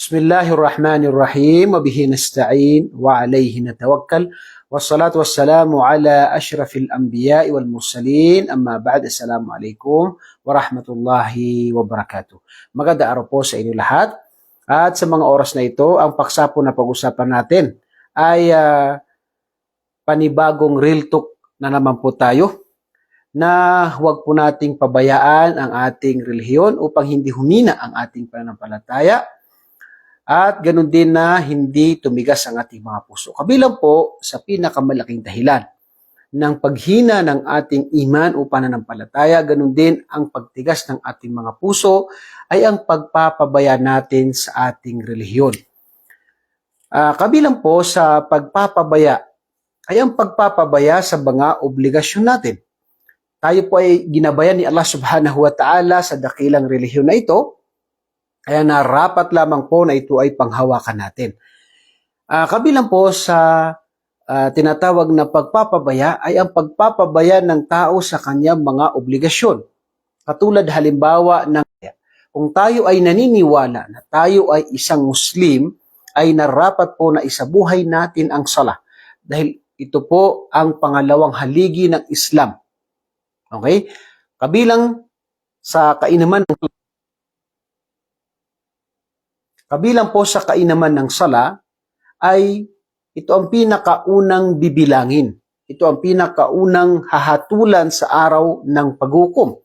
Bismillahirrahmanirrahim. Wabihi nasta'in wa alayhi natawakkal. Wassalatu wassalamu ala ashrafil anbiya wal mursalin. Amma ba'd. Assalamu alaikum wa rahmatullahi wa barakatuh. Maganda araw po sa inyo lahat. At sa mga oras na ito, ang paksa po na pag-usapan natin ay uh, panibagong real talk na naman po tayo na huwag po nating pabayaan ang ating relihiyon upang hindi humina ang ating pananampalataya at ganun din na hindi tumigas ang ating mga puso. Kabilang po sa pinakamalaking dahilan ng paghina ng ating iman o pananampalataya, ganun din ang pagtigas ng ating mga puso ay ang pagpapabaya natin sa ating relihiyon. Ah, kabilang po sa pagpapabaya ay ang pagpapabaya sa mga obligasyon natin. Tayo po ay ginabayan ni Allah subhanahu wa ta'ala sa dakilang relihiyon na ito, kaya narapat lamang po na ito ay panghawakan natin. Ah, kabilang po sa ah, tinatawag na pagpapabaya ay ang pagpapabaya ng tao sa kanyang mga obligasyon. Katulad halimbawa ng kung tayo ay naniniwala na tayo ay isang Muslim, ay narapat po na isabuhay natin ang sala. Dahil ito po ang pangalawang haligi ng Islam. Okay? Kabilang sa kainaman ng Kabilang po sa kainaman ng sala ay ito ang pinakaunang bibilangin. Ito ang pinakaunang hahatulan sa araw ng paghukom.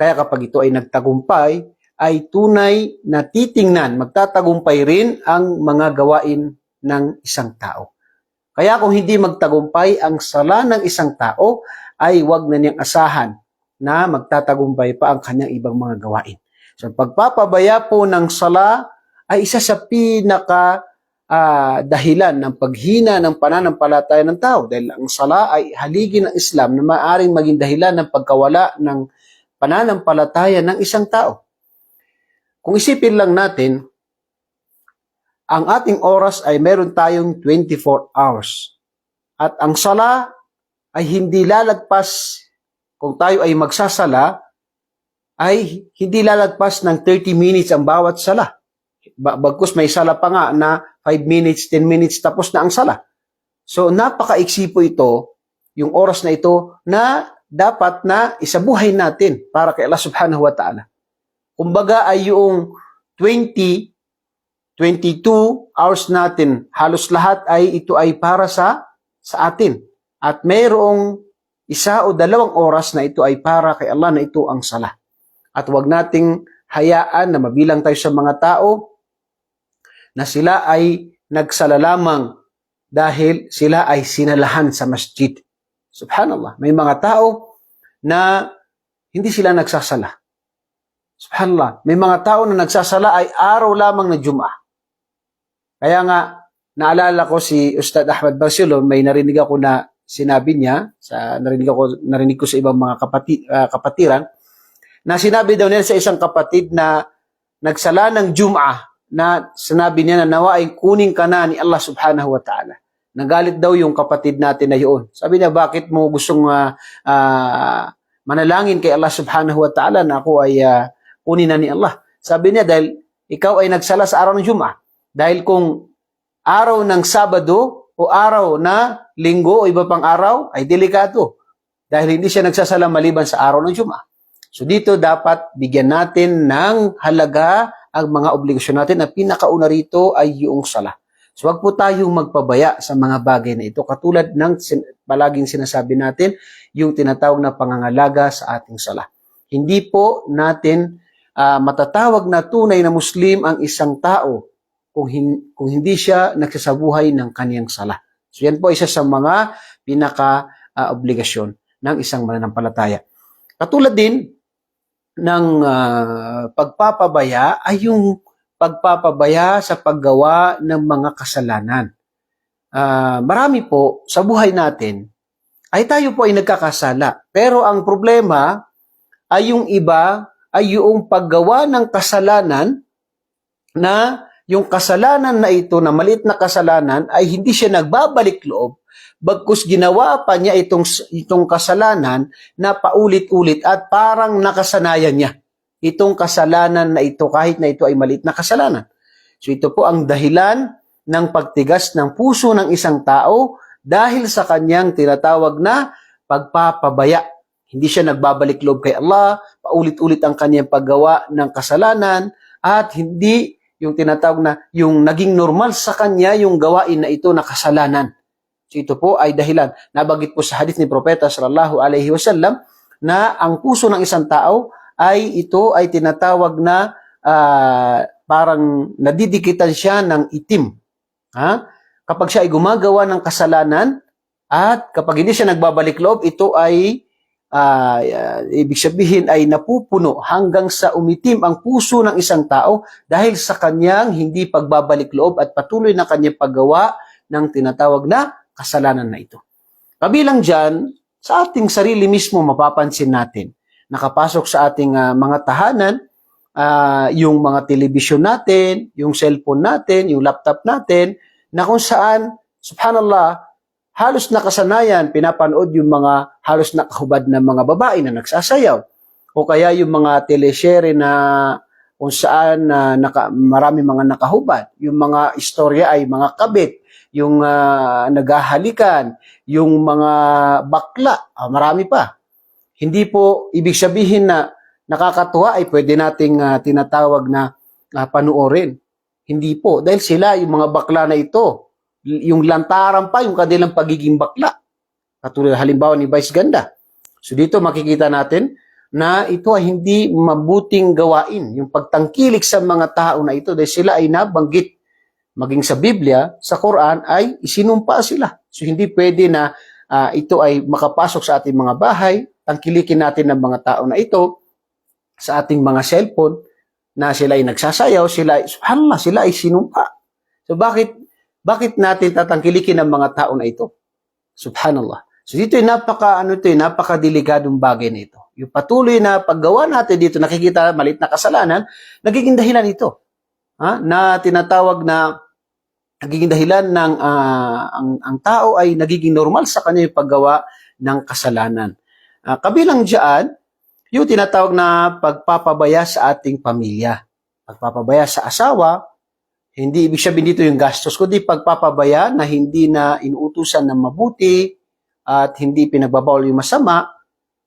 Kaya kapag ito ay nagtagumpay, ay tunay na titingnan, magtatagumpay rin ang mga gawain ng isang tao. Kaya kung hindi magtagumpay ang sala ng isang tao, ay wag na niyang asahan na magtatagumpay pa ang kanyang ibang mga gawain. So pagpapabaya po ng sala ay isa sa pinaka ah, dahilan ng paghina ng pananampalataya ng tao dahil ang sala ay haligi ng Islam na maaaring maging dahilan ng pagkawala ng pananampalataya ng isang tao. Kung isipin lang natin, ang ating oras ay meron tayong 24 hours. At ang sala ay hindi lalagpas, kung tayo ay magsasala, ay hindi lalagpas ng 30 minutes ang bawat sala. Ba- Bagkus may sala pa nga na 5 minutes, 10 minutes tapos na ang sala. So napakaiksi po ito, yung oras na ito na dapat na isabuhay natin para kay Allah subhanahu wa ta'ala. Kumbaga ay yung 20, 22 hours natin, halos lahat ay ito ay para sa sa atin. At mayroong isa o dalawang oras na ito ay para kay Allah na ito ang sala. At wag nating hayaan na mabilang tayo sa mga tao na sila ay nagsala lamang dahil sila ay sinalahan sa masjid. Subhanallah. May mga tao na hindi sila nagsasala. Subhanallah. May mga tao na nagsasala ay araw lamang na Jum'ah. Kaya nga, naalala ko si Ustad Ahmad Barcelon, may narinig ako na sinabi niya, sa, narinig, ako, narinig ko sa ibang mga kapati, ah, kapatiran, na sinabi daw niya sa isang kapatid na nagsala ng Jum'ah na sinabi niya na nawa ay kuning ka na ni Allah subhanahu wa ta'ala. Nagalit daw yung kapatid natin na yun. Sabi niya, bakit mo gustong ah, ah, manalangin kay Allah subhanahu wa ta'ala na ako ay ah, kunin na ni Allah? Sabi niya, dahil ikaw ay nagsala sa araw ng Jum'ah. Dahil kung araw ng Sabado o araw na Linggo o iba pang araw ay delikado. Dahil hindi siya nagsasala maliban sa araw ng Jum'ah. So dito dapat bigyan natin ng halaga ang mga obligasyon natin na pinakauna rito ay yung sala. So wag po tayong magpabaya sa mga bagay na ito katulad ng sin- palaging sinasabi natin yung tinatawag na pangangalaga sa ating sala. Hindi po natin ah, matatawag na tunay na Muslim ang isang tao kung, hin- kung hindi siya nagsasabuhay ng kaniyang sala. So yan po isa sa mga pinaka obligasyon ng isang mananampalataya. Katulad din ng ah, pagpapabaya ay yung pagpapabaya sa paggawa ng mga kasalanan. Ah, marami po sa buhay natin ay tayo po ay nagkakasala. Pero ang problema ay yung iba ay yung paggawa ng kasalanan na yung kasalanan na ito, na maliit na kasalanan, ay hindi siya nagbabalik loob, bagkus ginawa pa niya itong, itong kasalanan na paulit-ulit at parang nakasanayan niya itong kasalanan na ito kahit na ito ay maliit na kasalanan. So ito po ang dahilan ng pagtigas ng puso ng isang tao dahil sa kanyang tinatawag na pagpapabaya. Hindi siya nagbabalik loob kay Allah, paulit-ulit ang kanyang paggawa ng kasalanan at hindi yung tinatawag na yung naging normal sa kanya yung gawain na ito na kasalanan. So ito po ay dahilan. Nabagit po sa hadith ni Propeta sallallahu alaihi wasallam na ang puso ng isang tao ay ito ay tinatawag na ah, parang nadidikitan siya ng itim. Ha? Kapag siya ay gumagawa ng kasalanan at kapag hindi siya nagbabalik loob, ito ay ah, ah, ibig sabihin ay napupuno hanggang sa umitim ang puso ng isang tao dahil sa kanyang hindi pagbabalik loob at patuloy na kanyang paggawa ng tinatawag na kasalanan na ito. Kabilang dyan, sa ating sarili mismo mapapansin natin, nakapasok sa ating ah, mga tahanan, ah, yung mga telebisyon natin, yung cellphone natin, yung laptop natin, na kung saan, subhanallah, halos nakasanayan, pinapanood yung mga halos nakahubad na mga babae na nagsasayaw. O kaya yung mga teleserye na kung saan na naka, marami mga nakahubad. Yung mga istorya ay mga kabit, yung ah, naghahalikan, yung mga bakla, ah, marami pa. Hindi po ibig sabihin na nakakatuwa ay pwede nating ah, tinatawag na ah, panuorin. Hindi po. Dahil sila, yung mga bakla na ito, yung lantaran pa, yung kanilang pagiging bakla. Katulad halimbawa ni Vice Ganda. So dito makikita natin na ito ay hindi mabuting gawain. Yung pagtangkilik sa mga tao na ito dahil sila ay nabanggit maging sa Biblia, sa Quran ay isinumpa sila. So hindi pwede na ah, ito ay makapasok sa ating mga bahay, tangkilikin natin ng mga tao na ito sa ating mga cellphone na sila ay nagsasayaw, sila ay, subhanallah, sila ay sinumpa. So bakit bakit natin tatangkilikin ang mga tao na ito? Subhanallah. So dito ay napaka ano ito, ay napaka delikadong bagay na ito. Yung patuloy na paggawa natin dito, nakikita malit na kasalanan, nagiging dahilan ito. Ha? Na tinatawag na nagiging dahilan ng ah, ang ang tao ay nagiging normal sa kanya yung paggawa ng kasalanan. Ah, kabilang diyan, yung tinatawag na pagpapabaya sa ating pamilya. Pagpapabaya sa asawa, hindi ibig sabihin dito yung gastos, kundi pagpapabaya na hindi na inuutusan ng mabuti at hindi pinagbabawal yung masama.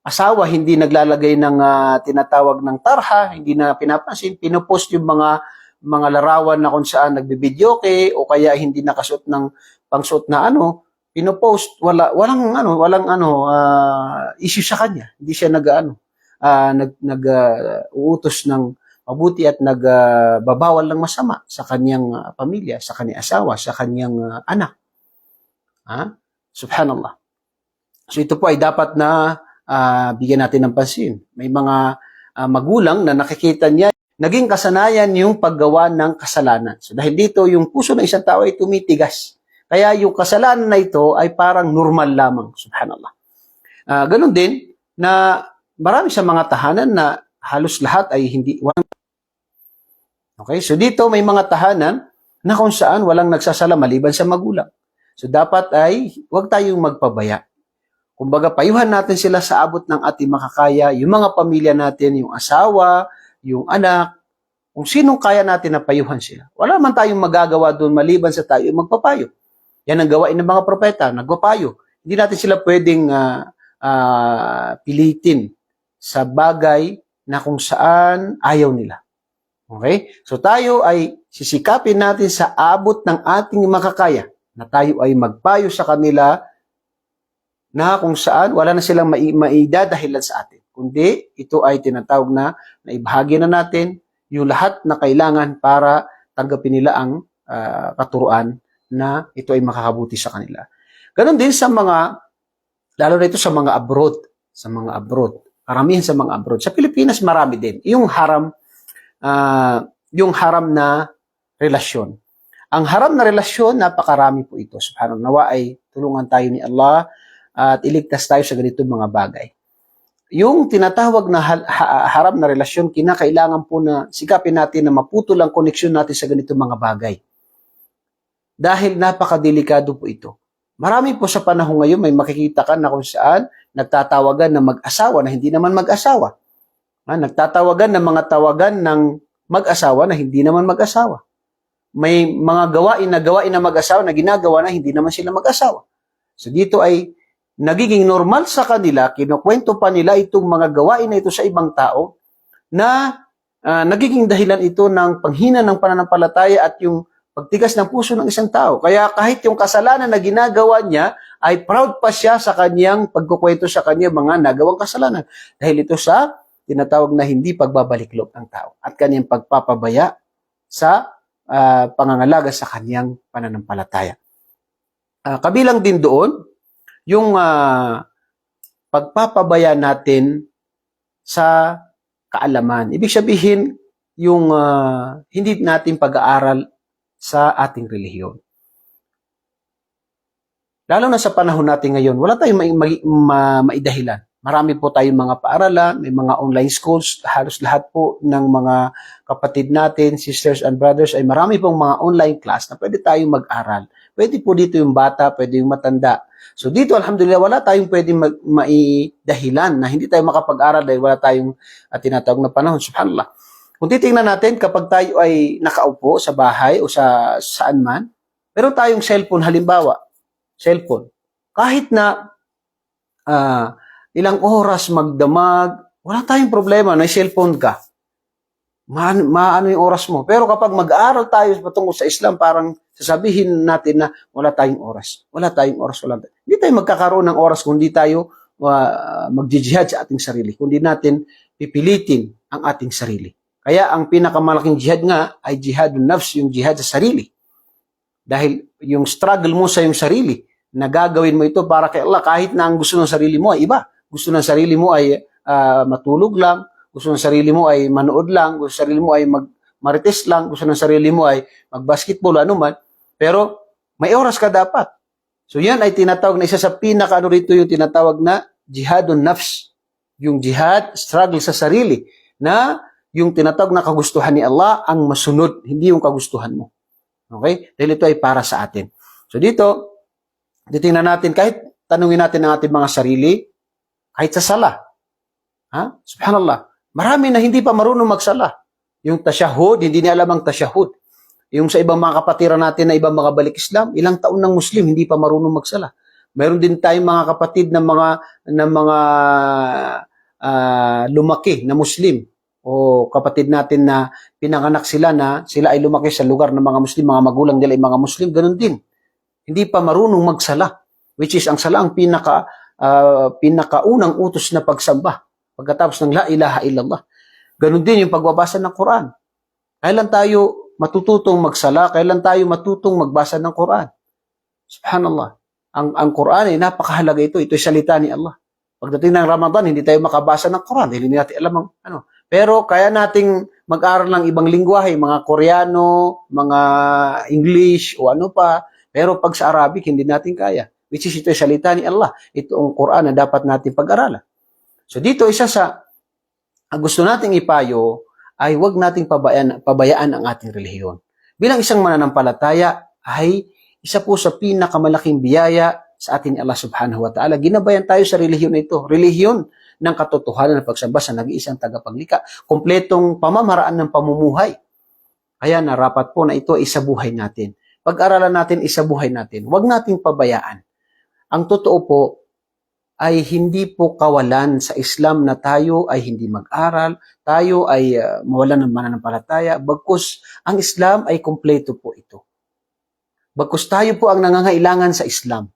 Asawa, hindi naglalagay ng ah, tinatawag ng tarha, hindi na pinapansin, pinopost yung mga mga larawan na kung saan nagbibidyoke o kaya hindi nakasuot ng pangsuot na ano, pinopost, wala walang ano, walang ano ah, issue sa kanya. Hindi siya nag-ano, ah, nag nag ah, uutos ng mabuti at nagbabawal ng masama sa kanyang ah, pamilya, sa kanyang asawa, sa kanyang ah, anak. Ha? Subhanallah. So ito po ay dapat na ah, bigyan natin ng pansin. May mga ah, magulang na nakikita niya naging kasanayan yung paggawa ng kasalanan. So dahil dito, yung puso ng isang tao ay tumitigas. Kaya yung kasalanan na ito ay parang normal lamang. Subhanallah. Ah, ganun din na marami sa mga tahanan na halos lahat ay hindi Okay, so dito may mga tahanan na kung saan walang nagsasala maliban sa magulang. So dapat ay huwag tayong magpabaya. Kumbaga, payuhan natin sila sa abot ng ating makakaya, yung mga pamilya natin, yung asawa, yung anak, kung sinong kaya natin na payuhan sila. Wala man tayong magagawa doon maliban sa tayo magpapayo. Yan ang gawain ng mga propeta, nagpapayo. Hindi natin sila pwedeng ah, ah, pilitin sa bagay na kung saan ayaw nila. Okay? So tayo ay sisikapin natin sa abot ng ating makakaya na tayo ay magpayo sa kanila na kung saan wala na silang mai- maidadahilan sa atin. Kundi ito ay tinatawag na na ibahagi na natin yung lahat na kailangan para tanggapin nila ang ah, katuruan na ito ay makakabuti sa kanila. Ganon din sa mga, lalo na ito sa mga abroad, sa mga abroad, karamihan sa mga abroad. Sa Pilipinas, marami din. Yung haram, ah, yung haram na relasyon. Ang haram na relasyon, napakarami po ito. Subhanallah, nawa ay tulungan tayo ni Allah at iligtas tayo sa ganitong mga bagay. Yung tinatawag na hal- ha- haram na relasyon, kinakailangan po na sikapin natin na maputol ang koneksyon natin sa ganitong mga bagay. Dahil napakadelikado po ito. Marami po sa panahon ngayon may makikita ka na kung saan nagtatawagan na mag-asawa na hindi naman mag-asawa. Ha, nagtatawagan ng mga tawagan ng mag-asawa na hindi naman mag-asawa. may mga gawain na gawain na mag-asawa na ginagawa na hindi naman sila mag-asawa. So dito ay nagiging normal sa kanila, kinukwento pa nila itong mga gawain na ito sa ibang tao na ah, nagiging dahilan ito ng panghina ng pananampalataya at yung pagtigas ng puso ng isang tao. Kaya kahit yung kasalanan na ginagawa niya, ay proud pa siya sa kanyang pagkukwento sa kanya mga nagawang kasalanan. Dahil ito sa tinatawag na hindi pagbabalik loob ng tao at kanyang pagpapabaya sa ah, pangangalaga sa kanyang pananampalataya. Ah, kabilang din doon, yung ah, pagpapabaya natin sa kaalaman. Ibig sabihin, yung ah, hindi natin pag-aaral sa ating relihiyon. Lalo na sa panahon natin ngayon, wala tayong mai- mai- ma- maidahilan. Marami po tayong mga paaralan, may mga online schools, halos lahat po ng mga kapatid natin, sisters and brothers, ay marami pong mga online class na pwede tayong mag-aral. Pwede po dito yung bata, pwede yung matanda. So dito, alhamdulillah, wala tayong pwede mag- maidahilan na hindi tayo makapag-aral dahil wala tayong uh, tinatawag na panahon. Subhanallah. Kung titingnan natin, kapag tayo ay nakaupo sa bahay o sa saan man, meron tayong cellphone, halimbawa, cellphone. Kahit na ah, ilang oras magdamag, wala tayong problema, na cellphone ka. Maan, maano yung oras mo. Pero kapag mag-aaral tayo patungkol sa Islam, parang sasabihin natin na wala tayong oras. Wala tayong oras. Wala tayong. Hindi tayo magkakaroon ng oras kung di tayo uh, magjihad sa ating sarili. Kung di natin pipilitin ang ating sarili. Kaya ang pinakamalaking jihad nga ay jihadun nafs, yung jihad sa sarili. Dahil yung struggle mo sa yung sarili, na gagawin mo ito para kay Allah, kahit na ang gusto ng sarili mo ay iba. Gusto ng sarili mo ay ah, matulog lang, gusto ng sarili mo ay manood lang, gusto ng sarili mo ay mag marites lang, gusto ng sarili mo ay mag-basketball, ano man. Pero may oras ka dapat. So yan ay tinatawag na isa sa pinaka ano rito yung tinatawag na jihadun nafs. Yung jihad, struggle sa sarili, na yung tinatawag na kagustuhan ni Allah ang masunod, hindi yung kagustuhan mo. Okay? Dahil ito ay para sa atin. So dito, titingnan natin, kahit tanungin natin ang ating mga sarili, kahit sa sala. Ha? Subhanallah. Marami na hindi pa marunong magsala. Yung tasyahud, hindi niya alam ang tasyahud. Yung sa ibang mga kapatiran natin na ibang mga balik Islam, ilang taon ng Muslim, hindi pa marunong magsala. Meron din tayong mga kapatid ng mga ng mga ah, lumaki na Muslim o kapatid natin na pinanganak sila na sila ay lumaki sa lugar ng mga Muslim, mga magulang nila ay mga Muslim, ganun din. Hindi pa marunong magsala, which is ang sala ang pinaka ah, pinakaunang utos na pagsamba pagkatapos ng la ilaha illallah. Ganun din yung pagbabasa ng Quran. Kailan tayo matututong magsala? Kailan tayo matutong magbasa ng Quran? Subhanallah. Ang ang Quran ay napakahalaga ito. Ito ay salita ni Allah. Pagdating ng Ramadan, hindi tayo makabasa ng Quran. Hindi natin alam ang ano. Pero kaya nating mag-aral ng ibang lingwahe, mga Koreano, mga English, o ano pa. Pero pag sa Arabic, hindi natin kaya. Which is ito ay salita ni Allah. Ito ang Quran na dapat natin pag-aralan. So dito, isa sa gusto nating ipayo ay huwag nating pabayaan, pabayaan ang ating relihiyon. Bilang isang mananampalataya ay isa po sa pinakamalaking biyaya sa atin ni Allah subhanahu wa ta'ala. Ginabayan tayo sa relihiyon na ito. Relihiyon ng katotohanan ng pagsamba sa nag-iisang tagapaglikha. Kompletong pamamaraan ng pamumuhay. Kaya narapat po na ito ay isabuhay natin. Pag-aralan natin, isabuhay natin. Huwag nating pabayaan. Ang totoo po ay hindi po kawalan sa Islam na tayo ay hindi mag-aral, tayo ay uh, mawalan ng mananampalataya, bagkus ang Islam ay kompleto po ito. Bagkus tayo po ang nangangailangan sa Islam.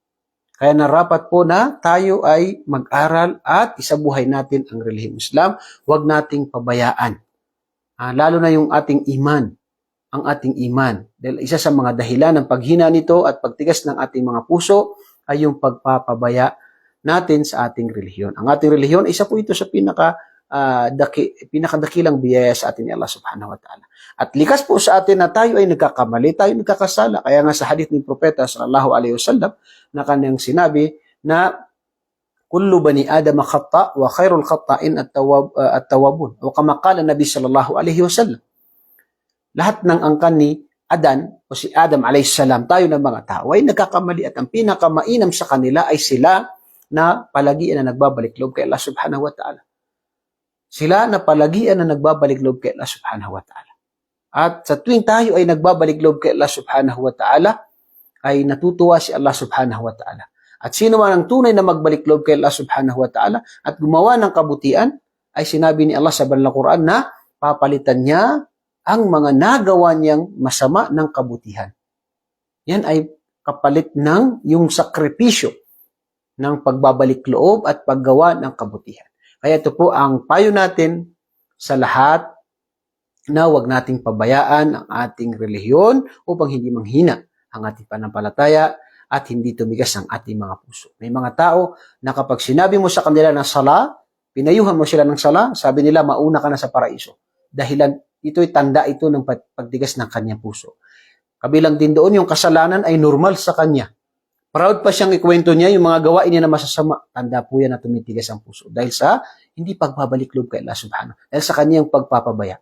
Kaya narapat po na tayo ay mag-aral at isabuhay natin ang relihiyong Islam. Huwag nating pabayaan. Ah, lalo na yung ating iman, ang ating iman. Dahil isa sa mga dahilan ng paghina nito at pagtigas ng ating mga puso ay yung pagpapabaya natin sa ating relihiyon. Ang ating relihiyon, isa po ito sa pinaka uh, daki, pinakadakilang biyaya sa atin ni Allah subhanahu wa ta'ala. At likas po sa atin na tayo ay nagkakamali, tayo nagkakasala. Kaya nga sa hadith ng propeta sallallahu alaihi wasallam na kanyang sinabi na kullu bani adam khata wa khairul khata'in at-tawab uh, at-tawabun. O kama qala Nabi sallallahu alaihi wasallam. Lahat ng angkan ni Adan o si Adam alayhi salam, tayo ng mga tao ay nagkakamali at ang pinakamainam sa kanila ay sila na palagian na nagbabalik loob kay Allah subhanahu wa ta'ala. Sila na palagian na nagbabalik loob kay Allah subhanahu wa ta'ala. At sa tuwing tayo ay nagbabalik loob kay Allah subhanahu wa ta'ala, ay natutuwa si Allah subhanahu wa ta'ala. At sino man ang tunay na magbalik loob kay Allah subhanahu wa ta'ala at gumawa ng kabutian, ay sinabi ni Allah sa banal na Quran na papalitan niya ang mga nagawa niyang masama ng kabutihan. Yan ay kapalit ng yung sakripisyo ng pagbabalik loob at paggawa ng kabutihan. Kaya ito po ang payo natin sa lahat na huwag nating pabayaan ang ating relihiyon upang hindi manghina ang ating panampalataya at hindi tumigas ang ating mga puso. May mga tao na kapag sinabi mo sa kanila ng sala, pinayuhan mo sila ng sala, sabi nila mauna ka na sa paraiso. Dahilan ito'y tanda ito ng pag- pagtigas ng kanyang puso. Kabilang din doon yung kasalanan ay normal sa kanya. Proud pa siyang ikwento niya yung mga gawain niya na masasama. Tanda po yan na tumitigas ang puso. Dahil sa hindi pagbabalik loob kay Allah subhanahu. Dahil sa kanyang pagpapabaya.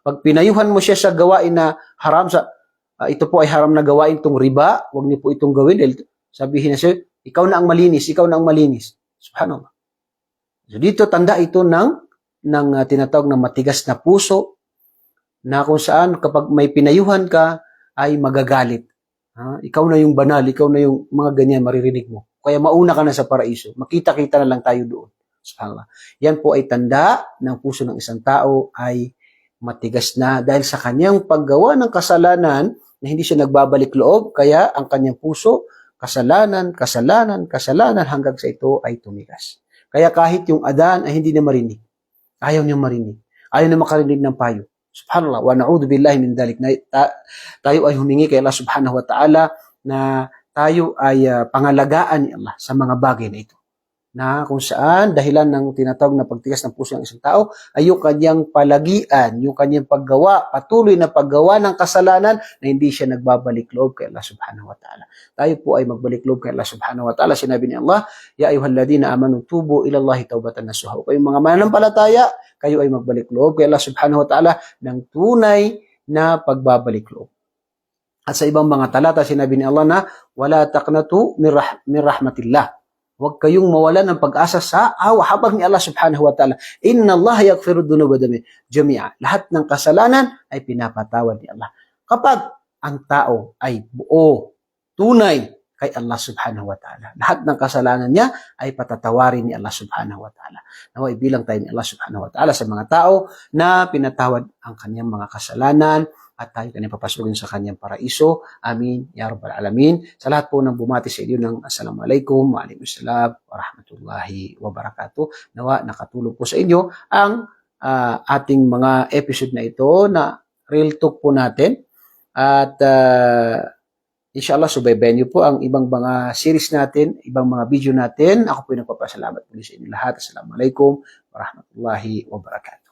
Pag pinayuhan mo siya sa gawain na haram sa ah, ito po ay haram na gawain itong riba, huwag niyo po itong gawin. Dahil sabihin na siya, ikaw na ang malinis, ikaw na ang malinis. Subhanallah. So dito tanda ito ng ng ah, tinatawag na matigas na puso na kung saan kapag may pinayuhan ka ay magagalit. Ha? Ikaw na yung banal, ikaw na yung mga ganyan maririnig mo. Kaya mauna ka na sa paraiso. Makita-kita na lang tayo doon. Subhanallah. Yan po ay tanda ng puso ng isang tao ay matigas na dahil sa kanyang paggawa ng kasalanan na hindi siya nagbabalik loob, kaya ang kanyang puso, kasalanan, kasalanan, kasalanan hanggang sa ito ay tumigas. Kaya kahit yung adan ay hindi na marinig. Ayaw niya marinig. Ayaw na makarinig ng payo. Subhanallah. Wa na'udhu billahi min dhalik. Na, ta- tayo ay humingi kay Allah subhanahu wa ta'ala na tayo ay ah, pangalagaan ni Allah sa mga bagay na ito. Na kung saan dahilan ng tinatawag na pagtigas ng puso ng isang tao ay yung kanyang palagian, yung kanyang paggawa, patuloy na paggawa ng kasalanan na hindi siya nagbabalik loob kay Allah subhanahu wa ta'ala. Tayo po ay magbalik loob kay Allah subhanahu wa ta'ala. Sinabi ni Allah, Ya ayuhalladina amanu tubu ilallahi taubatan nasuha. Kayong mga mananampalataya, kayo ay magbalik loob kay Allah subhanahu wa ta'ala ng tunay na pagbabalik loob. At sa ibang mga talata, sinabi ni Allah na, wala taqnatu min, rah- min rahmatillah. Huwag kayong mawala ng pag-asa sa awa habang ni Allah subhanahu wa ta'ala. Inna Allah yakfiru dunuba jami'a. Lahat ng kasalanan ay pinapatawad ni Allah. Kapag ang tao ay buo, tunay kay Allah subhanahu wa ta'ala. Lahat ng kasalanan niya ay patatawarin ni Allah subhanahu wa ta'ala. Naway bilang tayo ni Allah subhanahu wa ta'ala sa mga tao na pinatawad ang kanyang mga kasalanan at tayo kanyang papasukin sa kanyang paraiso. Amin. Ya Rabbal Alamin. Sa lahat po ng bumati sa inyo ng Assalamualaikum, Waalaikumsalam, Warahmatullahi Wabarakatuh. Nawa nakatulong po sa inyo ang ah, ating mga episode na ito na real talk po natin. At uh, inshallah, subaybayan niyo po ang ibang mga series natin, ibang mga video natin. Ako po yung nagpapasalamat muli sa inyo lahat. Assalamualaikum warahmatullahi wabarakatuh.